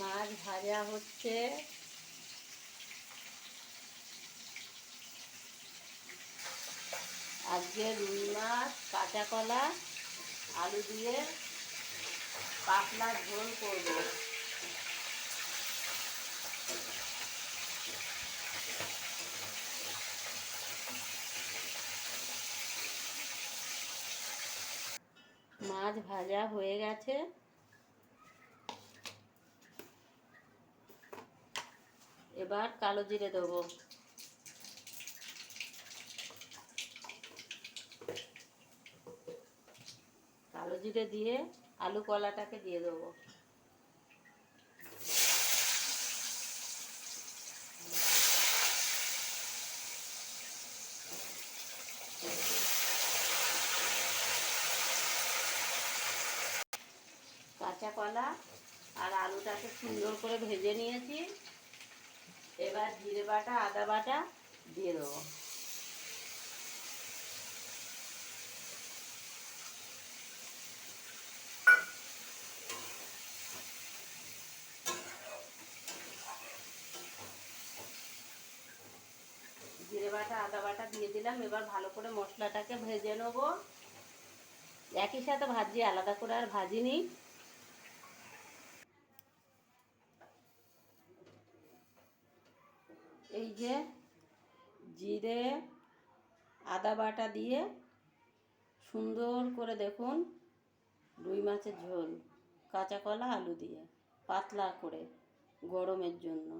মাছ ভাজা হচ্ছে। আজকে রুই মাছ, কাঁচা কলা, আলু দিয়ে পাতলা ঝোল করব। মাছ ভাজা হয়ে গেছে। এবার কালো জিরে দেবো। কালো জিরে দিয়ে আলু কলাটাকে দিয়ে দেবো। কাঁচা কলা আর আলুটাকে সুন্দর করে ভেজে নিয়েছি। এবার জিরে বাটা, আদা বাটা দিয়ে দেবো। জিরে বাটা, আদা বাটা দিয়ে দিলাম। এবার ভালো করে মশলাটাকে ভেজে নেব। একই সাথে ভাজি, আলাদা করে আর ভাজিনি। এই যে জিরে, আদা বাটা দিয়ে সুন্দর করে দেখুন রুই মাছের ঝোল, কাঁচা কলা, আলু দিয়ে, পাতলা করে, গরমের জন্য।